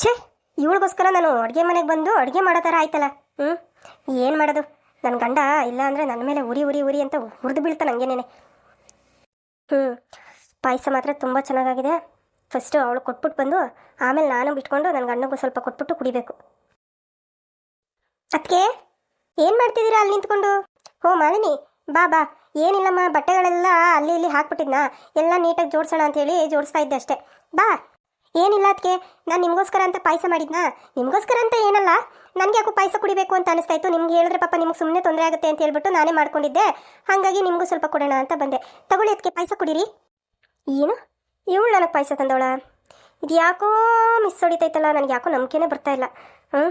ಛೇ, ಇವಳಿಗೋಸ್ಕರ ನಾನು ಅಡುಗೆ ಮನೆಗೆ ಬಂದು ಅಡುಗೆ ಮಾಡೋ ಥರ ಆಯ್ತಲ್ಲ ಹ್ಞೂ ಏನು ಮಾಡೋದು? ನನ್ನ ಗಂಡ ಇಲ್ಲ ಅಂದರೆ ನನ್ನ ಮೇಲೆ ಉರಿ ಉರಿ ಉರಿ ಅಂತ ಹುರಿದು ಬೀಳ್ತಾ ಹಂಗೇನೇನೆ ಹ್ಞೂ ಪಾಯಸ ಮಾತ್ರ ತುಂಬ ಚೆನ್ನಾಗಾಗಿದೆ. ಫಸ್ಟು ಅವಳು ಕೊಟ್ಬಿಟ್ಟು ಬಂದು, ಆಮೇಲೆ ನಾನು ಬಿಟ್ಕೊಂಡು ನನ್ನ ಗಂಡನಿಗೂ ಸ್ವಲ್ಪ ಕೊಟ್ಬಿಟ್ಟು ಕುಡಿಬೇಕು. ಅದಕ್ಕೆ ಏನು ಮಾಡ್ತಿದ್ದೀರಾ ಅಲ್ಲಿ ನಿಂತ್ಕೊಂಡು? ಓ ಮಾಲಿನಿ, ಬಾ ಬಾ. ಏನಿಲ್ಲಮ್ಮ, ಬಟ್ಟೆಗಳೆಲ್ಲ ಅಲ್ಲಿ, ಇಲ್ಲಿ ಹಾಕ್ಬಿಟ್ಟಿದ್ನಾ? ಎಲ್ಲ ನೀಟಾಗಿ ಜೋಡಿಸೋಣ ಅಂತೇಳಿ ಜೋಡಿಸ್ತಾ ಇದ್ದೆ ಅಷ್ಟೇ. ಬಾ. ಏನಿಲ್ಲ ಅದಕ್ಕೆ ನಾನು ನಿಮಗೋಸ್ಕರ ಅಂತ ಪಾಯಸ ಮಾಡಿದ್ನಾ? ನಿಮಗೋಸ್ಕರ ಅಂತ ಏನಲ್ಲ. ನನಗೆ ಯಾಕೋ ಪಾಯಸ ಕುಡಿಬೇಕು ಅಂತ ಅನಿಸ್ತಾ ಇತ್ತು. ನಿಮ್ಗೆ ಹೇಳಿದ್ರೆ ಪಾಪ ನಿಮ್ಗೆ ಸುಮ್ಮನೆ ತೊಂದರೆ ಆಗುತ್ತೆ ಅಂತ ಹೇಳ್ಬಿಟ್ಟು ನಾನೇ ಮಾಡ್ಕೊಂಡಿದ್ದೆ. ಹಾಗಾಗಿ ನಿಮಗೂ ಸ್ವಲ್ಪ ಕೊಡೋಣ ಅಂತ ಬಂದೆ. ತಗೊಳ್ಳಿ ಅದಕ್ಕೆ ಪಾಯಸ ಕುಡೀರಿ. ಏನು? ಇವಳು ನನಗೆ ಪಾಯಸ ತಂದವಳ? ಇದು ಯಾಕೋ ಮಿಸ್ ಹೊಡಿತೈತಲ್ಲ, ನನಗೆ ಯಾಕೋ ನಂಬಿಕೆನೇ ಬರ್ತಾ ಇಲ್ಲ. ಹ್ಞೂ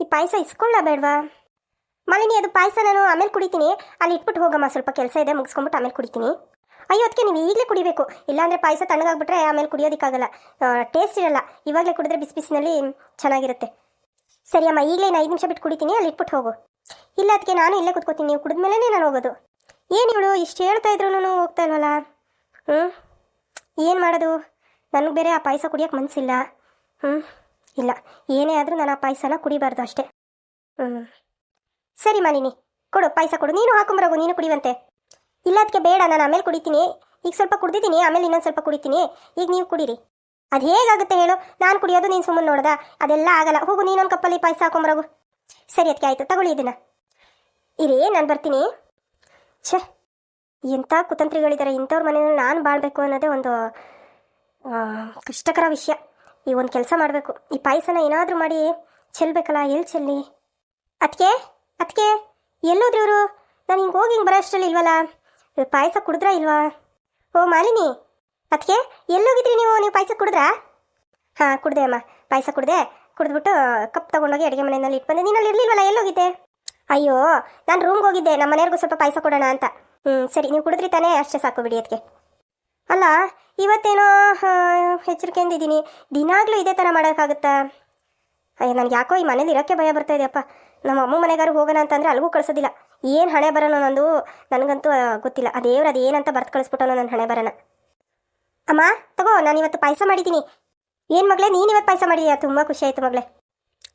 ಈ ಪಾಯಸ ಇಸ್ಕೊಳ್ಳ ಬೇಡವಾ? ಮಾಲಿನಿ, ಅದು ಪಾಯಸ ನಾನು ಆಮೇಲೆ ಕುಡಿತೀನಿ. ಅಲ್ಲಿ ಇಟ್ಬಿಟ್ಟು ಹೋಗಮ್ಮ, ಸ್ವಲ್ಪ ಕೆಲಸ ಇದೆ ಮುಗಿಸ್ಕೊಂಬಿಟ್ಟು ಆಮೇಲೆ ಕುಡಿತೀನಿ. ಅಯ್ಯೋ, ಅದಕ್ಕೆ ನೀವು ಈಗಲೇ ಕುಡಿಬೇಕು. ಇಲ್ಲಾಂದರೆ ಪಾಯಸ ತಣ್ಣಗಾಗ್ಬಿಟ್ರೆ ಆಮೇಲೆ ಕುಡಿಯೋದಕ್ಕಾಗಲ್ಲ. ಟೇಸ್ಟ್ ಇರಲ್ಲ. ಇವಾಗಲೇ ಕುಡಿದ್ರೆ ಬಿಸಿ ಬಿಸಿನಲ್ಲಿ ಚೆನ್ನಾಗಿರುತ್ತೆ. ಸರಿ ಅಮ್ಮ, ಈಗಲೇ ಐದು ನಿಮಿಷ ಬಿಟ್ಟು ಕುಡಿತೀನಿ. ಅಲ್ಲಿ ಇಟ್ಬಿಟ್ಟು ಹೋಗು. ಇಲ್ಲ, ಅದಕ್ಕೆ ನಾನು ಇಲ್ಲೇ ಕುತ್ಕೋತೀನಿ. ನೀವು ಕುಡಿದ್ಮೇಲೆ ನಾನು ಹೋಗೋದು. ಏನು ಇವಳು, ಇಷ್ಟು ಹೇಳ್ತಾ ಇದ್ರು ಹೋಗ್ತಾ ಇಲ್ವಲ್ಲ? ಹ್ಞೂ ಏನು ಮಾಡೋದು? ನನಗೆ ಬೇರೆ ಆ ಪಾಯಸ ಕುಡಿಯೋಕೆ ಮನಸ್ಸಿಲ್ಲ ಹ್ಞೂ ಇಲ್ಲ. ಏನೇ ಆದರೂ ನಾನು ಆ ಪಾಯಸನ ಕುಡಿಬಾರ್ದು ಅಷ್ಟೇ. ಹ್ಞೂ ಸರಿ ಮಾಲಿನಿ ಕೊಡು, ಪಾಯಸ ಕೊಡು. ನೀನು ಹಾಕೊಂಬರೋಗು, ನೀನು ಕುಡಿವಂತೆ. ಇಲ್ಲ ಅದಕ್ಕೆ ಬೇಡ, ನಾನು ಆಮೇಲೆ ಕುಡಿತೀನಿ. ಈಗ ಸ್ವಲ್ಪ ಕುಡಿದಿದ್ದೀನಿ, ಆಮೇಲೆ ಇನ್ನೊಂದು ಸ್ವಲ್ಪ ಕುಡಿತೀನಿ. ಈಗ ನೀವು ಕುಡೀರಿ. ಅದು ಹೇಗಾಗುತ್ತೆ ಹೇಳು? ನಾನು ಕುಡಿಯೋದು ನೀನು ಸುಮ್ಮನೆ ನೋಡ್ದ? ಅದೆಲ್ಲ ಆಗಲ್ಲ. ಹೋಗು ನೀನೊಂದು ಕಪ್ಪಲ್ಲಿ ಪಾಯಸ ಹಾಕೊಂಬರೋಗು ಸರಿ ಅದಕ್ಕೆ ಆಯಿತು, ತಗೊಳ್ಳಿ ಇದನ್ನ. ಇರಿ, ನಾನು ಬರ್ತೀನಿ. ಛೇ ಎಂಥ ಕುತಂತ್ರಿಗಳಿದ್ದಾರೆ ಇಂಥವ್ರ ಮನೆಯಲ್ಲಿ ನಾನು ಬಾಳ್ಬೇಕು ಅನ್ನೋದೇ ಒಂದು ಕಷ್ಟಕರ ವಿಷಯ. ಈ ಒಂದು ಕೆಲಸ ಮಾಡಬೇಕು. ಈ ಪಾಯಸನ ಏನಾದರೂ ಮಾಡಿ ಚೆಲ್ಬೇಕಲ್ಲ ಎಲ್ಲಿ ಚೆಲ್ಲಿ? ಅದಕ್ಕೆ ಅದಕ್ಕೆ ಎಲ್ಲೋದ್ರಿ ಇವರು? ನಾನು ಹಿಂಗೆ ಹೋಗಿ ಹಿಂಗೆ ಬರೋ ಅಷ್ಟರಲ್ಲಿ ಇಲ್ವಲ್ಲ? ಪಾಯಸ ಕುಡಿದ್ರಾ ಇಲ್ವಾ? ಓ, ಮಾಲಿನಿ ಅದಕ್ಕೆ ಎಲ್ಲೋಗಿದ್ರಿ ನೀವು? ನೀವು ಪಾಯಸ ಕುಡಿದ್ರಾ? ಹಾಂ, ಕುಡ್ದೆ ಅಮ್ಮ. ಪಾಯಸ ಕುಡ್ದೆ, ಕುಡಿದ್ಬಿಟ್ಟು ಕಪ್ ತಗೊಂಡೋಗಿ ಅಡುಗೆ ಮನೆಯಲ್ಲಿ ಇಟ್ಬಂದೆ ಬಂದೆ. ನೀನಲ್ಲಿ ಇರಲಿಲ್ವಲ್ಲ, ಎಲ್ಲೋಗಿದ್ದೆ? ಅಯ್ಯೋ, ನಾನು ರೂಮ್ಗೆ ಹೋಗಿದ್ದೆ. ನಮ್ಮ ಮನೆಯವ್ರಿಗೂ ಸ್ವಲ್ಪ ಪಾಯಸ ಕೊಡೋಣ ಅಂತ. ಹ್ಞೂ ಸರಿ, ನೀವು ಕುಡಿದ್ರಿ ತಾನೇ, ಅಷ್ಟೇ ಸಾಕು ಬಿಡಿ ಅದಕ್ಕೆ ಅಲ್ಲ, ಇವತ್ತೇನೋ ಎಚ್ಚರಿಕೆಯಿಂದಿದ್ದೀನಿ ದಿನಾಗಲೂ ಇದೇ ಥರ ಮಾಡೋಕ್ಕಾಗುತ್ತಾ? ಅಯ್ಯೋ, ನನಗೆ ಯಾಕೋ ಈ ಮನೇಲಿ ಇರೋಕ್ಕೆ ಭಯ ಬರ್ತಾ ಇದೆಯಪ್ಪ. ನಮ್ಮ ಅಮ್ಮ ಮನೆಗಾರು ಹೋಗೋಣ ಅಂತಂದರೆ ಅಲ್ಲಿಗೂ ಕಳಿಸೋದಿಲ್ಲ. ಏನು ಹಣೆ ಬರೋಣ ನಂದು? ನನಗಂತೂ ಗೊತ್ತಿಲ್ಲ. ಆ ದೇವ್ರು ಅದು ಏನಂತ ಬರ್ತು ಕಳಿಸ್ಬಿಟ್ಟನೋ ನನ್ನ ಹಣೆ ಬರೋಣ ಅಮ್ಮ, ತಗೋ ನಾನು ಇವತ್ತು ಪಾಯಸ ಮಾಡಿದ್ದೀನಿ. ಏನು ಮಗಳೇ ನೀನು ಇವತ್ತು ಪಾಯಸ ಮಾಡಿದ್ಯಾ? ತುಂಬ ಖುಷಿ ಆಯಿತು ಮಗಳೇ.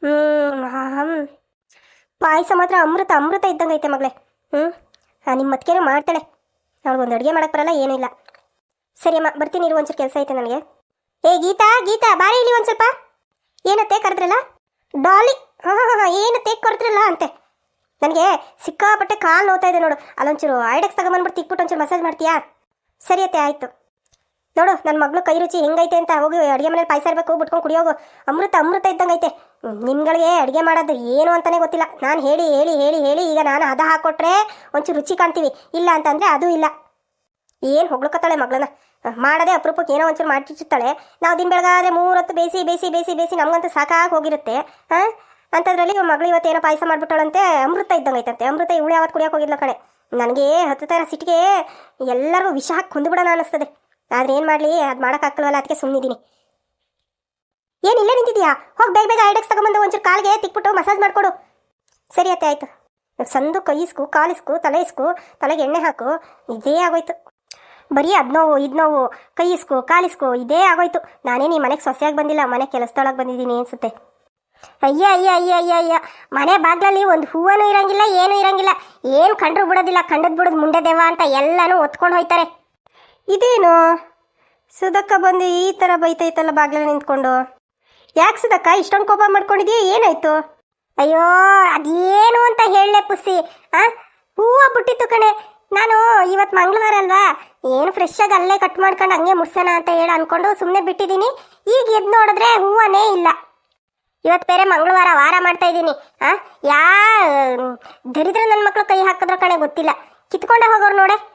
ಹ್ಞೂ ಪಾಯಸ ಮಾತ್ರ ಅಮೃತ ಅಮೃತ ಇದ್ದಂಗೆ ಐತೆ ಮಗಳೇ. ಹ್ಞೂ ನಿಮ್ಮ ಮತ್ಕೇನೋ ಮಾಡ್ತಾಳೆ. ಅವಳಿಗೊಂದು ಅಡುಗೆ ಮಾಡಕ್ಕೆ ಬರಲ್ಲ, ಏನೂ ಇಲ್ಲ. ಸರಿ ಅಮ್ಮ, ಬರ್ತೀನಿ ಇರು, ಒಂಚೂರು ಕೆಲಸ ಐತೆ ನನಗೆ. ಏ, ಗೀತಾ ಗೀತಾ, ಬಾರಿ ಇಲ್ಲಿ ಒಂದು ಸ್ವಲ್ಪ. ಏನತ್ತೆ, ಕರೆದ್ರಲ್ಲ? ಡಾಲಿ. ಹಾಂ ಹಾಂ ಹಾಂ, ಏನತ್ತೆ, ಕರೆದ್ರಲ್ಲ ಅಂತೆ. ನನಗೆ ಸಿಕ್ಕಾಪಟ್ಟೆ ಕಾಲು ನೋತಾ ಇದೆ ನೋಡು. ಅಲ್ಲೊಂಚೂರು ಐಡೆಕ್ಸ್ ತಗೊಂಬಂದ್ಬಿಟ್ಟು ತಿಕ್ಬಿಟ್ಟು ಒಂಚೂರು ಮಸಾಜ್ ಮಾಡ್ತೀಯಾ? ಸರಿ ಅತ್ತೆ, ಆಯಿತು. ನೋಡು ನನ್ನ ಮಗಳು ಕೈ ರುಚಿ ಹೆಂಗೈತೆ ಅಂತ ಹೋಗಿ ಅಡುಗೆ ಮನೇಲಿ ಪಾಯಸ ಇರಬೇಕು ಬಿಟ್ಕೊಂಡು ಕುಡಿಯೋಗು. ಅಮೃತ ಅಮೃತ ಇದ್ದಂಗೆ ಐತೆ ನಿಮ್ಗಳಿಗೆ ಅಡುಗೆ ಮಾಡೋದು ಏನು ಅಂತಾನೆ ಗೊತ್ತಿಲ್ಲ. ನಾನು ಹೇಳಿ ಹೇಳಿ ಹೇಳಿ ಹೇಳಿ ಈಗ ನಾನು ಹದ ಹಾಕೊಟ್ರೆ ಒಂಚೂರು ರುಚಿ ಕಾಣ್ತೀವಿ. ಇಲ್ಲ ಅಂತಂದರೆ ಅದು ಇಲ್ಲ. ಏನು ಹೊಗ್ಳಕತ್ತಾಳೆ ಮಗಳನ್ನ? ಮಾಡದೆ ಅಪರೂಪಕ್ಕೆ ಏನೋ ಒಂಚೂರು ಮಾಡಿರ್ತಾಳೆ ನಾವು ದಿನ ಬೆಳಗಾದ್ರೆ ಮೂರೊತ್ತು ಬೇಯಿಸಿ ಬೇಯಿಸಿ ಬೇಯಿಸಿ ಬೇಯಿಸಿ ನಮಗಂತೂ ಸಾಕಾಗಿ ಹೋಗಿರುತ್ತೆ. ಹಾಂ? ಅಂಥದ್ರಲ್ಲಿ ಇವ್ರ ಮಗಳು ಇವತ್ತೇನೋ ಪಾಯಸ ಮಾಡ್ಬಿಟ್ಟಳಂತೆ, ಅಮೃತ ಇದ್ದಂಗೆ ಐತಂತೆ. ಅಮೃತ ಇವಳು ಯಾವತ್ತು ಕುಡಿಯೋಕೆ ಹೋಗಿದ್ಲ ಕಣೆ. ನನಗೆ ಹತ್ತು ಥರ ಸಿಟ್ಟಿಗೆ ಎಲ್ಲರಿಗೂ ವಿಷ ಹಾಕಿ ಕುಂದ್ಬಿಡೋಣ ಅನ್ನಿಸ್ತದೆ. ಆದ್ರೆ ಏನು ಮಾಡಲಿ, ಅದು ಮಾಡೋಕ್ಕಾಗಲ್ವಲ್ಲ ಅದಕ್ಕೆ ಸುಮ್ಮನಿದ್ದೀನಿ ಏನು ಇಲ್ಲೇ ನಿಂತಿದ್ಯಾ? ಹೋಗಿ ಬೇಗ ಬೇಗ ಐಡೆಕ್ಸ್ ತಗೊಂಬಂದು ಒಂಚೂರು ಕಾಲಿಗೆ ತಿಕ್ಬಿಟ್ಟು ಮಸಾಜ್ ಮಾಡಿಕೊಡು. ಸರಿ ಅತ್ತೆ, ಆಯಿತು. ಸಂದು ಕೈಸ್ಕು ಕಾಲಿಸ್ಕು ತಲೆ ಇಸ್ಕು ತಲೆಗೆ ಎಣ್ಣೆ ಹಾಕು, ಇದೇ ಆಗೋಯ್ತು. ಬರೀ ಅದ್ ನೋವು, ಇದು ನೋವು ಕೈ ಇಸ್ಕು ಕಾಲಿಸ್ಕು, ಇದೇ ಆಗೋಯ್ತು. ನಾನೇನು ಈ ಮನೆಗೆ ಸೊಸೆಯಾಗಿ ಬಂದಿಲ್ಲ, ಮನೆ ಕೆಲಸದೊಳಗೆ ಬಂದಿದ್ದೀನಿ ಅನ್ಸುತ್ತೆ. ಅಯ್ಯ ಅಯ್ಯ ಅಯ್ಯ ಅಯ್ಯ ಅಯ್ಯ. ಮನೆ ಬಾಗ್ಲಲ್ಲಿ ಒಂದು ಹೂವನೂ ಇರಂಗಿಲ್ಲ, ಏನೂ ಇರಂಗಿಲ್ಲ. ಏನು ಕಂಡ್ರು ಬಿಡೋದಿಲ್ಲ, ಕಂಡದ್ ಬಿಡೋದು ಮುಂಡೆ ದೇವ ಅಂತ ಎಲ್ಲನೂ ಒತ್ಕೊಂಡು ಹೋಯ್ತಾರೆ. ಇದೇನು? ಸುಧಕ್ಕ ಬಂದು ಈ ಥರ ಬೈತೈತಲ್ಲ ಬಾಗ್ಲಲ್ಲಿ ನಿಂತ್ಕೊಂಡು. ಯಾಕೆ ಸುಧಕ್ಕ, ಇಷ್ಟೊಂದು ಕೋಪ ಮಾಡ್ಕೊಂಡಿದ್ಯಾ? ಏನಾಯ್ತು? ಅಯ್ಯೋ, ಅದೇನು ಅಂತ ಹೇಳಲೆ ಪುಸಿ ಆ? ಹೂವ ಬಿಟ್ಟಿತ್ತು ಕಣೆ. ನಾನು ಇವತ್ತು ಮಂಗಳವಾರ ಅಲ್ವಾ? ಏನು ಫ್ರೆಶ್ ಆಗಿ ಅಲ್ಲೇ ಕಟ್ ಮಾಡ್ಕೊಂಡು ಹಂಗೆ ಮುಡ್ಸೋಣ ಅಂತ ಹೇಳಿ ಅಂದ್ಕೊಂಡು ಸುಮ್ಮನೆ ಬಿಟ್ಟಿದ್ದೀನಿ. ಈಗ ಎದ್ದು ನೋಡಿದ್ರೆ ಹೂವನೇ ಇಲ್ಲ. ಇವತ್ತು ಬೇರೆ ಮಂಗಳವಾರ ವಾರ ಮಾಡ್ತಾ ಇದ್ದೀನಿ. ಆ, ಯಾ, ದರಿದ್ರ ನನ್ನ ಮಕ್ಕಳು ಕೈ ಹಾಕಿದ್ರ ಕಣೆ ಗೊತ್ತಿಲ್ಲ. ಕಿತ್ಕೊಂಡೆ ಹೋಗೋರು ನೋಡೆ.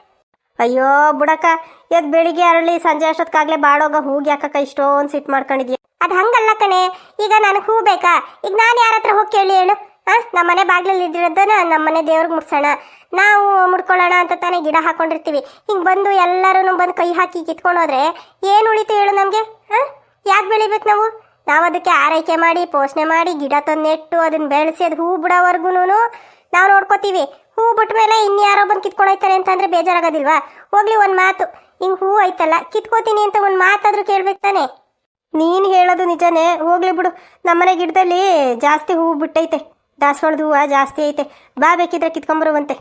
ಅಯ್ಯೋ ಬುಡಕ್ಕ ಇವತ್ತು ಬೆಳಿಗ್ಗೆ ಅರಳಿ ಸಂಜೆ ಅಷ್ಟೊತ್ಕಾಗ್ಲೇ ಬಾಡೋಗ ಹೂಗೆ ಯಾಕಕ್ಕ ಇಷ್ಟೊಂದು ಸಿಟ್ ಮಾಡ್ಕೊಂಡಿದ್ಯಾ? ಅದು ಹಂಗಲ್ಲ ಕಣೆ. ಈಗ ನನಗೆ ಹೂ ಬೇಕಾ? ಈಗ ನಾನು ಯಾರ ಹತ್ರ ಹೋಗಿ ಕೇಳಿ ಹೇಳು. ಆ ನಮ್ಮ ಮನೆ ಬಾಗ್ಲಲ್ಲಿ ಇದ್ದಿರೋದನ್ನ ನಮ್ಮ ಮನೆ ದೇವ್ರಿಗೆ ಮುಟ್ಸೋಣ. ನಾವು ಮುಡ್ಕೊಳ್ಳೋಣ ಅಂತ ತಾನೇ ಗಿಡ ಹಾಕೊಂಡಿರ್ತೀವಿ. ಹಿಂಗೆ ಬಂದು ಎಲ್ಲರೂ ಬಂದು ಕೈ ಹಾಕಿ ಕಿತ್ಕೊಂಡು ಹೋದ್ರೆ ಏನು ಉಳಿತು ಹೇಳು ನಮಗೆ? ಹಾಂ ಯಾಕೆ ಬೆಳಿಬೇಕು ನಾವು? ನಾವು ಅದಕ್ಕೆ ಆರೈಕೆ ಮಾಡಿ, ಪೋಷಣೆ ಮಾಡಿ, ಗಿಡ ತಂದು ನೆಟ್ಟು ಅದನ್ನ ಬೆಳೆಸಿ ಅದು ಹೂ ಬಿಡೋವರೆಗೂ ನಾವು ನೋಡ್ಕೋತೀವಿ. ಹೂ ಬಿಟ್ಟ ಮೇಲೆ ಇನ್ಯಾರೋ ಬಂದು ಕಿತ್ಕೊಂಡು ಹೋಯ್ತಾರೆ ಅಂತಂದ್ರೆ ಬೇಜಾರಾಗೋದಿಲ್ವಾ? ಹೋಗ್ಲಿ ಒಂದು ಮಾತು. ಹಿಂಗೆ ಹೂ ಐತಲ್ಲ, ಕಿತ್ಕೋತೀನಿ ಅಂತ ಒಂದು ಮಾತಾದರೂ ಕೇಳ್ಬೇಕು ತಾನೆ? ನೀನು ಹೇಳೋದು ನಿಜನೇ? ಹೋಗ್ಲಿ ಬಿಡು. ನಮ್ಮನೆ ಗಿಡದಲ್ಲಿ ಜಾಸ್ತಿ ಹೂ ಬಿಟ್ಟೈತೆ. ದಾಸವಾಳದ ಹೂವು ಜಾಸ್ತಿ ಐತೆ. ಬಾ ಬೇಕಿದ್ರೆ ಕಿತ್ಕೊಂಬರುವಂತೆ.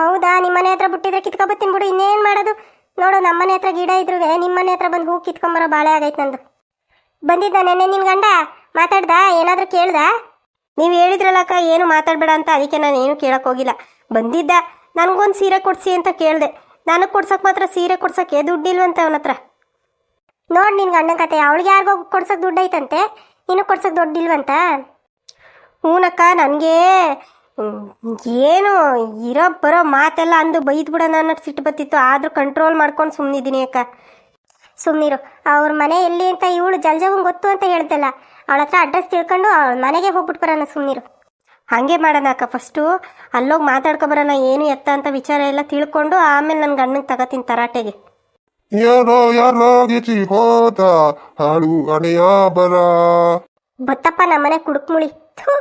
ಹೌದಾ? ನಿಮ್ಮನೆ ಹತ್ರ ಬಿಟ್ಟಿದ್ರೆ ಕಿತ್ಕೊಬತ್ತೀನಿ ಬಿಡು. ಇನ್ನೇನು ಮಾಡೋದು? ನೋಡು, ನಮ್ಮನೆ ಹತ್ರ ಗಿಡ ಇದ್ರೂ ನಿಮ್ಮನೆ ಹತ್ರ ಬಂದು ಹೂ ಕಿತ್ಕೊಂಬರೋ ಬಾಳೆ ಆಗೈತೆ ನಂದು. ಬಂದಿದ್ದ ನೆನ್ನೆ ನಿನ್ನ ಗಂಡ? ಮಾತಾಡ್ದ? ಏನಾದರೂ ಕೇಳ್ದ? ನೀವು ಹೇಳಿದ್ರಲ್ಲಕ್ಕ ಏನು ಮಾತಾಡಬೇಡ ಅಂತ ಅದಕ್ಕೆ ನಾನು ಏನು ಕೇಳಕ್ಕೆ ಹೋಗಿಲ್ಲ. ಬಂದಿದ್ದ ನನಗೊಂದು ಸೀರೆ ಕೊಡ್ಸಿ ಅಂತ ಕೇಳಿದೆ. ನನಗೆ ಕೊಡ್ಸಕ್ಕೆ ಮಾತ್ರ ಸೀರೆ ಕೊಡ್ಸಕ್ಕೆ ದುಡ್ಡಿಲ್ವಂತೆ ಅವನ ಹತ್ರ. ನೋಡಿ ನಿನ್ ಗಂಡನ ಕತೆ ಅವಳಿಗೆ ಯಾರಿಗೋ ಕೊಡ್ಸಕ್ ದುಡ್ಡು ಐತಂತೆ ನೀನು ಕೊಡ್ಸಕ್ ದುಡ್ಡಿಲ್ವಂತ? ಹೂನಕ್ಕ ನನಗೆ ಏನು ಇರೋ ಬರೋ ಮಾತೆಲ್ಲ ಅಂದು ಬೈದ್ ಬಿಡೋಣ ಅನ್ನೋದು ಸಿಟ್ಟು ಬತ್ತಿತ್ತು ಆದರೂ ಕಂಟ್ರೋಲ್ ಮಾಡ್ಕೊಂಡು ಸುಮ್ಮನಿದ್ದೀನಿ ಅಕ್ಕ. ಸುಮ್ಮನಿರು ಅವ್ರ ಮನೆ ಎಲ್ಲಿ ಅಂತ ಇವಳು ಜಲ್ಜವಂಗ್ ಗೊತ್ತು ಅಂತ ಹೇಳ್ತಲ್ಲ ಅವಳ ಹತ್ರ ಅಡ್ರೆಸ್ ತಿಳ್ಕೊಂಡು ಅವಳ ಮನೆಗೆ ಹೋಗ್ಬಿಟ್ಟು ಬರೋಣ ಸುಮ್ಮನಿರು ಹಾಗೆ ಮಾಡೋಣ ಅಕ್ಕ ಫಸ್ಟು. ಅಲ್ಲೋಗಿ ಮಾತಾಡ್ಕೊ ಬರೋಣ ಏನು ಎತ್ತ ಅಂತ ವಿಚಾರ ಎಲ್ಲ ತಿಳ್ಕೊಂಡು ಆಮೇಲೆ ನನ್ನ ಗಂಡನಿಗೆ ತಗೋತೀನಿ ತರಾಟೆಗೆ. ಯಾರೋ ಯಾರೋ ಗಿಚಿ ಹೋದ ಹಾಳು ಹಣೆಯ ಬರ ಬತ್ತಪ್ಪ ನಮ್ಮನೆ ಕುಡುಕ್ಮುಳಿ. ಥೂ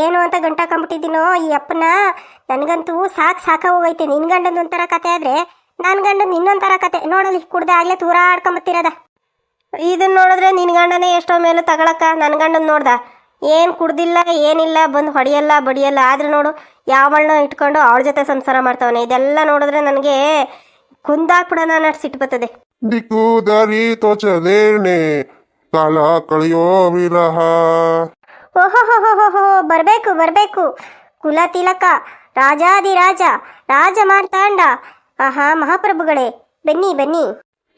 ಏನು ಅಂತ ಗಂಟಾಕೊಂಬಿಟ್ಟಿದ್ದೀನೋ ಈ ಅಪ್ಪನ. ನನಗಂತೂ ಸಾಕು ಸಾಕ ಹೋಗೈತೆ ನಿನ್ ಗಂಡಂದು ಒಂಥರ ಕತೆ ಆದ್ರೆ ನನ್ನ ಗಂಡನ ಇನ್ನೊಂಥರ ಕತೆ. ನೋಡಲಿ ಕುಡ್ದೆ ಆಗ್ಲೇ ತೂರಾಡ್ಕೊಂಬತ್ತಿರದ ಇದನ್ನ ನೋಡಿದ್ರೆ ನಿನ್ ಗಂಡನೇ ಎಷ್ಟೋ ಮೇಲೆ ತಗೊಳಕ ನನ್ನ ಗಂಡನ ನೋಡ್ದ. ಏನು ಕುಡ್ದಿಲ್ಲ ಏನಿಲ್ಲ ಬಂದು ಹೊಡಿಯಲ್ಲ ಬಡಿಯಲ್ಲ. ಆದ್ರೆ ನೋಡು ಯಾವಳನ್ನ ಇಟ್ಕೊಂಡು ಅವಳ ಜೊತೆ ಸಂಸಾರ ಮಾಡ್ತಾವನೆ. ಇದೆಲ್ಲ ನೋಡಿದ್ರೆ ನನಗೆ ಕುಂದಾಕ್ಬಿಡೋಣ ಅನ್ನೋ ಸಿಟ್ಟು ಬರ್ತದೆ. ದಿಕ್ಕು ದಾರಿ ತೋಚದೇನೆ ಕಾಲ ಕಳೆಯೋ ವಿರಹ. ಓಹೋಹೋಹೋಹೋ ಬರಬೇಕು ಬರಬೇಕು. ಕುಲ ತಿಲಕ ರಾಜಾದಿರಾಜ ರಾಜ ಮಾರ್ತಾಂಡ ಆಹಾ ಮಹಾಪ್ರಭುಗಳೇ ಬನ್ನಿ ಬನ್ನಿ.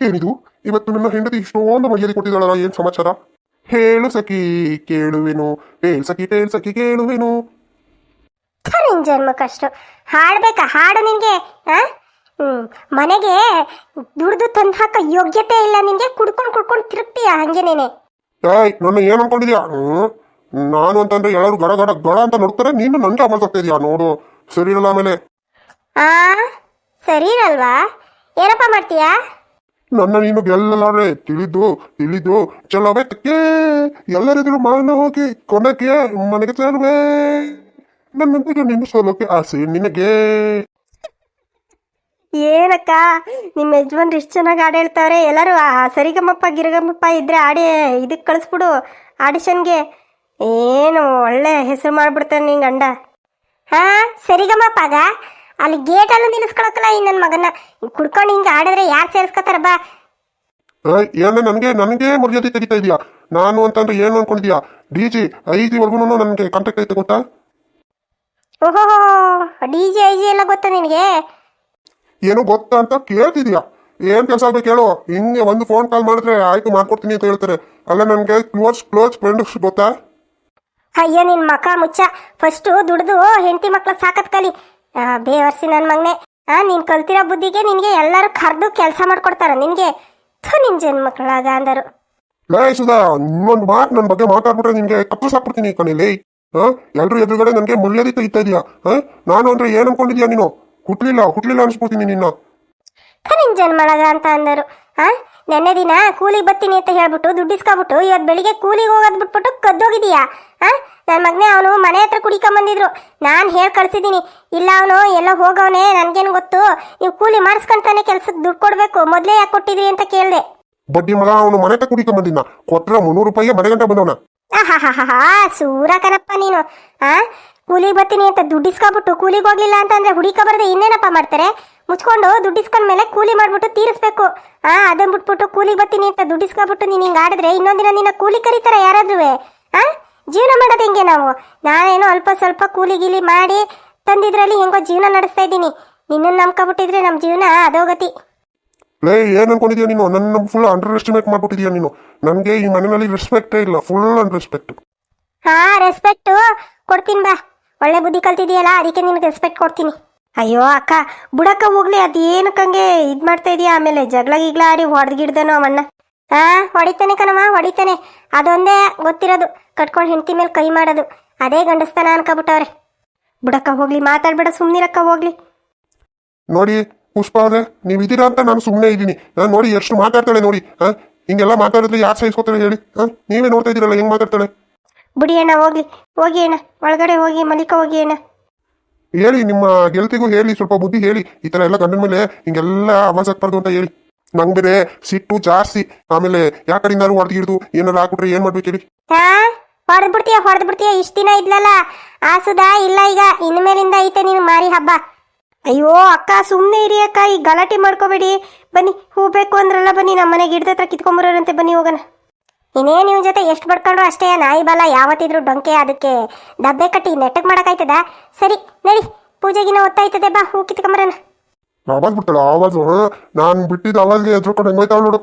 ಏನಿದು? ಇವತ್ತು ನನ್ನ ಹೆಂಡತಿ ಇಷ್ಟೊಂದು ಮರ್ಯಾದೆ ಕೊಟ್ಟಿದ್ದಾಳಲ್ಲ ಏನ್ ಸಮಾಚಾರ? ಹೇಳು ಸಖಿ ಕೇಳುವೆನು. ಹೇಳ್ ಸಖಿ ಹೇಳು ಸಖಿ ಕೇಳುವೆನು. ನಿನ್ ಜನ್ಮ ಕಷ್ಟ. ಹಾಡ್ಬೇಕಾ? ಹಾಡು ನಿನ್ಗೆ ಮನೆಗೆ ದುಡ್ದು ತಂದು ಹಾಕ ಯೋಗ್ಯತೆ ಇಲ್ಲ ನಿನ್ಗೆ? ಕುಡ್ಕೊಂಡು ಕುಡ್ಕೊಂಡು ತಿರುಗ್ತೀಯ ಹಂಗೇನೇನೆ ಏಯ್ ನನ್ನ ಏನ್ ಅನ್ಕೊಂಡಿದ್ಯಾ? ನಾನು ಅಂತಂದ್ರೆ ಎಲ್ಲರೂ ಗಡ ಗಡ ಗಡ ಅಂತ ನೋಡ್ತಾರೆ ನೀನು ನನ್ಗೆ ಅಮಲ್ ಇದೀಯಾ? ನೋಡು. ಸರಿ ಆಮೇಲೆ. ಆ? ಸರಿ ಇರಲ್ವಾ? ಏನಪ್ಪ ಮಾಡ್ತೀಯಾ? ನನ್ನ ನೀನು ಗೆಲ್ಲಲಾರೆ ತಿಳಿದು ತಿಳಿದು ಚಲೋ ತಕ್ಕೆ ಎಲ್ಲರಿದ್ರು ಮಾನ ಹೋಗಿ ಕೊನೆಗೆ ಮನೆಗೆ ಸೇರುವೆ ನನ್ನೊಂದಿಗೆ ನಿನ್ನ ಸೋಲೋಕೆ ಆಸೆ ನಿನಗೆ. ಏನಕ್ಕ ನಿಮ್ಮ ಯಜಮಾನ್ರು ಇಷ್ಟು ಚೆನ್ನಾಗಿ ಹಾಡು ಹೇಳ್ತಾವ್ರೆ ಎಲ್ಲರೂ ಆ ಸರಿಗಮಪ್ಪ ಗಿರಿಗಮಪ್ಪ ಇದ್ರೆ ಆಡಿ ಇದಕ್ಕೆ ಕಳಿಸ್ಬಿಡು ಆಡಿಷನ್ಗೆ. ಏನು ಒಳ್ಳೆ ಹೆಸರು ಮಾಡ್ಬಿಡ್ತಾನೆ ನಿನ್ ಗಂಡ. ಹಾ ಸರಿಗಮಪ್ಪಗ ಅಲ್ಲಿ ಗೇಟಲ್ಲೂ ನಿಲ್ಲಿಸ್ಕೊಳಕ್ಕಲ್ಲ ಈ ನನ್ನ ಮಗನ ಕುಡ್ಕೊಂಡು ಹಿಂಗೆ ಆಡಿದ್ರೆ ಯಾರು ಸೇರಿಸ್ಕೊತಾರ ಬಾ. ಏನ ನನಗೆ ನನಗೆ ಮರ್ಯಾದೆ ತೆಗಿತಾ ಇದೀಯಾ? ನಾನು ಅಂತಂದ್ರೆ ಏನು ಅನ್ಕೊಂಡಿದ್ಯಾ? ಡಿ ಜಿ ಐದಿವರೆಗೂ ನನಗೆ ಕಾಂಟ್ಯಾಕ್ಟ್ ಐತೆ ಗೊತ್ತಾ? ಓಹೋ ಡಿ ಜಿ ಐ ಜಿ ಎಲ್ಲ ಗೊತ್ತಾ ನಿನಗೆ? ಏನು ಗೊತ್ತಾ ಅಂತ ಕೇಳ್ತಿದ್ಯಾ? ಏನು ಕೆಲಸ ಆಗ್ಬೇಕು ಹೇಳು. ಹಿಂಗೆ ಒಂದು ಫೋನ್ ಕಾಲ್ ಮಾಡಿದ್ರೆ ಆಯ್ತು ಮಾಡ್ಕೊಡ್ತೀನಿ ಅಂತ ಹೇಳ್ತಾರೆ. ಅಲ್ಲ ನನಗೆ ಕ್ಲೋಸ್ ಕ್ಲೋಸ್ ಫ್ರೆಂಡ್ಸ್ ಗೊತ್ತಾ? ಅಯ್ಯೋ ನಿನ್ ಮಕ ಮುಚ್ಚ. ಫಸ್ಟು ದುಡ್ದು ಹೆಂಡತಿ ಮಕ್ಳು ಸಾಕತ್ ಕಲಿ. ಬೇವರ್ಸಿ ನನ್ನ ಮಗನೆ ಆ ನೀನ್ ಕಲ್ತಿರೋ ಬುದ್ಧಿಗೆ ನಿನ್ಗೆ ಎಲ್ಲರೂ ಕರೆದು ಕೆಲಸ ಮಾಡ್ಕೊಡ್ತಾರ. ನಿನ್ಗೆ ಥು ನಿನ್ ಜನ್ಮಕ್ಳಾಗ ಅಂದರು. ಲೇ ಸುಧಾ ಇನ್ನೊಂದು ಮಾತು ನನ್ನ ಬಗ್ಗೆ ಮಾತಾಡ್ಬಿಟ್ರೆ ನಿನ್ಗೆ ಕಪ್ಪು ಸಾಕ್ಬಿಡ್ತೀನಿ ಕಣಿಲಿ ಹಾ ಎಲ್ರು ಎದುರುಗಡೆ ನನಗೆ ಮರ್ಯಾದೆ ತೆಗಿತಾ ಇದೀಯಾ ಹಾ ನಾನು ಅಂದ್ರೆ ಏನು ಅನ್ಕೊಂಡಿದ್ಯಾ ನೀನು? ಹುಟ್ಲಿಲ್ಲ ಹುಟ್ಲಿಲ್ಲ ಅನ್ಸ್ಬಿಡ್ತೀನಿ ನಿನ್ನ. ಥು ನಿನ್ ಜನ್ಮಳಗ ಅಂತ ಅಂದರು. ಆ ನೆನ್ನೆ ದಿನ ಕೂಲಿಗೆ ಬರ್ತೀನಿ ಅಂತ ಹೇಳ್ಬಿಟ್ಟು ದುಡ್ಡಿಸ್ಕೊಬಿಟ್ಟು ಇವತ್ತು ಬೆಳಿಗ್ಗೆ ಕೂಲಿಗೆ ಹೋಗೋದ್ ಬಿಟ್ಬಿಟ್ಟು ಕದ್ದೋಗಿದೀಯಾ ಆ ನನ್ನ ಮಗನೇ ಅವನು ಮನೆ ಹತ್ರ ಕುಡಿಕೊಂಬಂದಿದ್ರು. ನಾನು ಹೇಳಿ ಕಳ್ಸಿದ್ದೀನಿ. ಇಲ್ಲ ಅವನು ಎಲ್ಲ ಹೋಗವನೆ ನನಗೇನು ಗೊತ್ತು. ನೀವು ಕೂಲಿ ಮಾಡಿಸ್ಕೊಂತಾನೆ ಕೆಲ್ಸಕ್ಕೆ ದುಡ್ಡು ಕೊಡಬೇಕು. ಮೊದಲೇ ಯಾಕೆ ಕೊಟ್ಟಿದ್ರಿ ಅಂತ ಕೇಳಿದೆ. ಬಡ್ಡಿ ಮಗ ಅವನು ಮನೆ ಹತ್ರ ಕುಡಿಕೊಂಡ್ ಕೊಟ್ಟರೆ ಕೊಟ್ರೆ ಮುನ್ನೂರು ರೂಪಾಯಿಗೆ ಮನೆ ಗಂಟೆ ಬಂದವನ. ಆಹಾಹಾಹಾ ಸೂರ ಕಣಪ್ಪ ನೀನು. ಆ? ಕೂಲಿಗೆ ಬರ್ತೀನಿ ಅಂತ ದುಡ್ಡಿಸ್ಕೊಬಿಟ್ಟು ಕೂಲಿಗೆ ಹೋಗ್ಲಿಲ್ಲ ಅಂತಂದ್ರೆ ಹುಡಿಕ ಬರದೆ ಇನ್ನೇನಪ್ಪ ಮಾಡ್ತಾರೆ? ಮುಚ್ಕೊಂಡು ದುಡ್ಡಿಸ್ಕೊಂಡ್ ಮೇಲೆ ಕೂಲಿ ಮಾಡ್ಬಿಟ್ಟು ತೀರಿಸ್ಬೇಕು. ಆ ಅದನ್ನ ಬಿಟ್ಬಿಟ್ಟು ಕೂಲಿಗೆ ಬರ್ತೀನಿ ಅಂತ ದುಡ್ಡಿಸ್ಕೊಬಿಟ್ಟು ನೀನು ಹಿಂಗೆ ಆಡಿದ್ರೆ ಇನ್ನೊಂದಿನ ನಿನ್ನ ಕೂಲಿ ಕರೀತಾರ ಯಾರಾದ್ರೂ ಆ? ಜೀವನ ಮಾಡೋದು ಹೆಂಗೆ ನಾವು? ನಾನೇನೋ ಅಲ್ಪ ಸ್ವಲ್ಪ ಕೂಲಿ ಗೀಲಿ ಮಾಡಿ ತಂದಿದ್ರಲ್ಲಿ ಹೆಂಗೋ ಜೀವನ ನಡೆಸ್ತಾ ಇದ್ದೀನಿ. ನಿನ್ನನ್ನು ನಂಬ್ಕೊಬಿಟ್ಟಿದ್ರೆ ನಮ್ಮ ಜೀವನ ಅದೋಗತಿ ಲೇ ಏನು ಅನ್ಕೊಂಡಿದ್ಯಾ ನೀನು? ನನ್ನ ಫುಲ್ ಅಂಡರ್ ಎಸ್ಟಿಮೇಟ್ ಮಾಡ್ಬಿಟ್ಟಿದ್ಯಾ ನೀನು. ನನಗೆ ಈ ಮನೆಯಲ್ಲಿ ರೆಸ್ಪೆಕ್ಟೇ ಇಲ್ಲ ಫುಲ್ ಅಂಡರ್ ರೆಸ್ಪೆಕ್ಟ್ ಹಾ ರೆಸ್ಪೆಕ್ಟು ಕೊಡ್ತೀನಿ ಬಾ. ಒಳ್ಳೆ ಬುದ್ಧಿ ಕಲ್ತಿದೀಯಲ್ಲ ಅದಕ್ಕೆ ನಿನಗೆ ರೆಸ್ಪೆಕ್ಟ್ ಕೊಡ್ತೀನಿ. ಅಯ್ಯೋ ಅಕ್ಕ ಬುಡಕ್ಕ ಹೋಗ್ಲಿ ಅದು ಏನಕ್ಕಂಗೆ ಇದು ಮಾಡ್ತಾ ಇದೀಯಾ? ಆಮೇಲೆ ಜಗಳ ಗಿಗ್ಲ ಆಡಿ ಹೊಡೆದ್ಗಿಡ್ದನೋ ಅವಣ್ಣ ಹಾ ಹೊಡಿತಾನೆ ಕಣಮ್ಮ ಹೊಡಿತಾನೆ. ಅದೊಂದೇ ಗೊತ್ತಿರೋದು. ಕಟ್ಕೊಂಡು ಹೆಂಡತಿ ಮೇಲೆ ಕೈ ಮಾಡೋದು. ಅದೇ ಗಂಡಸ್ತಾನ ಅನ್ಕೊಬಿಟ್ಟವ್ರೆ. ಬಿಡಕ್ಕ ಹೋಗ್ಲಿ ಮಾತಾಡ್ಬೇಡ ಸುಮ್ನಿರಕ್ಕ ಹೋಗ್ಲಿ. ನೋಡಿ ಪುಷ್ಪ ಅವ್ರೆ ನೀವು ಇದೀರಾ ಅಂತ ನಾನು ಸುಮ್ಮನೆ ಇದ್ದೀನಿ. ನಾನು ನೋಡಿ ಎಷ್ಟು ಮಾತಾಡ್ತಾಳೆ ನೋಡಿ ಹಾ ಹಿಂಗೆಲ್ಲ ಮಾತಾಡಿದ್ರೆ ಯಾರು ಸಹಿಸ್ಕೋತಾಳೆ ಹೇಳಿ ಹಾ ನೀವೇ ನೋಡ್ತಾ ಇದೀರಲ್ಲ ಹೆಂಗ್ ಮಾತಾಡ್ತಾಳೆ? ಬಿಡಿ ಅಣ್ಣ ಹೋಗ್ಲಿ. ಹೋಗಿ ಅಣ್ಣ ಒಳಗಡೆ ಹೋಗಿ ಮಲಿಕ ಹೋಗಿ ಅಣ್ಣ. ಹೇಳಿ ನಿಮ್ಮ ಗೆಳತಿಗೂ ಹೇಳಿ ಸ್ವಲ್ಪ ಬುದ್ಧಿ ಹೇಳಿ. ಈ ತರ ಎಲ್ಲ ಗಂಡನ ಮೇಲೆ ಹಿಂಗೆಲ್ಲ ಅವಾಜ್ ಹಾಕ್ಬಾರ್ದು ಅಂತ ಹೇಳಿ. ನಂಗೆ ಬೇರೆ ಸಿಟ್ಟು ಜಾಸ್ತಿ. ಆಮೇಲೆ ಯಾ ಕಡೆಯಿಂದಾರು ಹೊಡೆದಿಡ್ದು ಏನಾರು ಹಾಕ್ಬಿಟ್ರೆ ಏನ್ ಮಾಡ್ಬೇಕು ಹೇಳಿ? ಹಾ? ಹೊಡೆದ್ ಬಿಡ್ತೀಯ ಹೊಡೆದ್ ಬಿಡ್ತೀಯ? ಇಷ್ಟ ದಿನ ಇದ್ಲಲ್ಲ. ಆಸುದ ಇಲ್ಲ ಈಗ. ಇನ್ಮೇಲಿಂದ ಐತೆ ನೀನು ಮಾರಿ ಹಬ್ಬ. ಅಯ್ಯೋ, ಅಕ್ಕ ಸುಮ್ಮನೆ ಇರಿ ಅಕ್ಕ. ಈ ಗಲಾಟೆ ಮಾಡ್ಕೋಬೇಡಿ. ಬನ್ನಿ, ಹೂ ಬೇಕು ಅಂದ್ರಲ್ಲ ಬನ್ನಿ. ನಮ್ಮ ಮನೆಗೆ ಗಿಡದ ಹತ್ರ ಕಿತ್ಕೊಂಬರೋರಂತೆ. ಬನ್ನಿ, ಹೋಗೋಣ. ಇನ್ನೇ ನಿಮ್ಮ ಜೊತೆ ಎಷ್ಟು ಬಡ್ಕೊಂಡ್ರು ಅಷ್ಟೇ. ನಾಯಿ ಬಲ ಯಾವತ್ತಿದ್ರು ಡೊಂಕೆ, ಅದಕ್ಕೆ ಡಬ್ಬೆ ಕಟ್ಟಿ ನೆಟ್ಟಗೆ ಮಾಡೋಕ್ಕಾಯ್ತದ ಸರಿ, ನಡಿ. ಪೂಜೆಗಿನ ಹೊತ್ತಾಯ್ತದೆ. ಬಾ, ಹೂ ಕಿತ್ಕೊಂಬರೋಣ. ಆವಾಜ್ ಬಿಡ್ತಾಳ ಆವಾಜು ನಾನು ಬಿಟ್ಟಿದ್ದ ಆವಾಜ್ಗೆ ಎದ್ರುಕೊಂಡು ಹೆಂಗೋಯ್ತಾವ ನೋಡು.